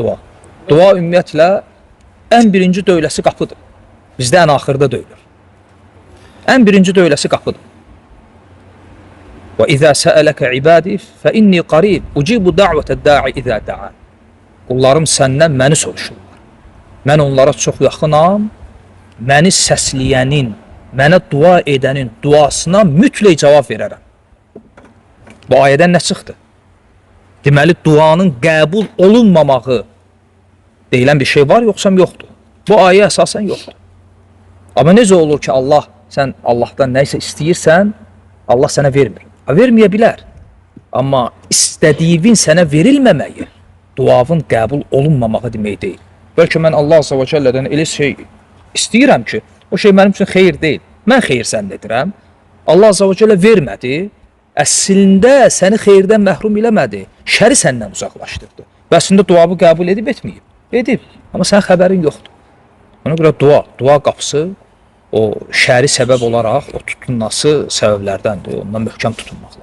Dua. Dua ümumiyyətlə ən birinci döyləsi qapıdır. Bizdə ən axırda döyülür. Ən birinci döyləsi qapıdır. Səələkə ibadi fə inni qarib ucibu da'vətə da'i izə da'an. Qullarım səndən məni soruşurlar. Mən onlara çox yaxınam. Məni səsləyənin, mənə dua edənin duasına mütləq cavab verərəm. Bu ayədən nə çıxdı? Deməli duanın qəbul olunmamağı deyilən bir şey var yoxsa yoxdur? Bu ayə əsasən yoxdur. Amma necə olur ki Allah sən Allahdan nə isə istəyirsən, Allah sənə vermir. Ha, verməyə bilər. Amma istədiyin sənə verilməməyi duavın qəbul olunmamağı demək deyil. Bəlkə mən Allah Azza və Cəllədən elə şey istəyirəm ki, o şey mənim üçün xeyir deyil. Mən xeyir səndə edirəm. Allah Azza və Cəllə vermədi. Əslində səni xeyirdən məhrum eləmədi. Şəri səndən uzaqlaşdırdı. Və əslində duavı qəbul edib etməyib. Edib. Amma sənin xəbərin yoxdur. Ona görə dua, dua qapısı o şəri səbəb olaraq o tutunması səbəblərdəndir. Ondan möhkəm tutunmaq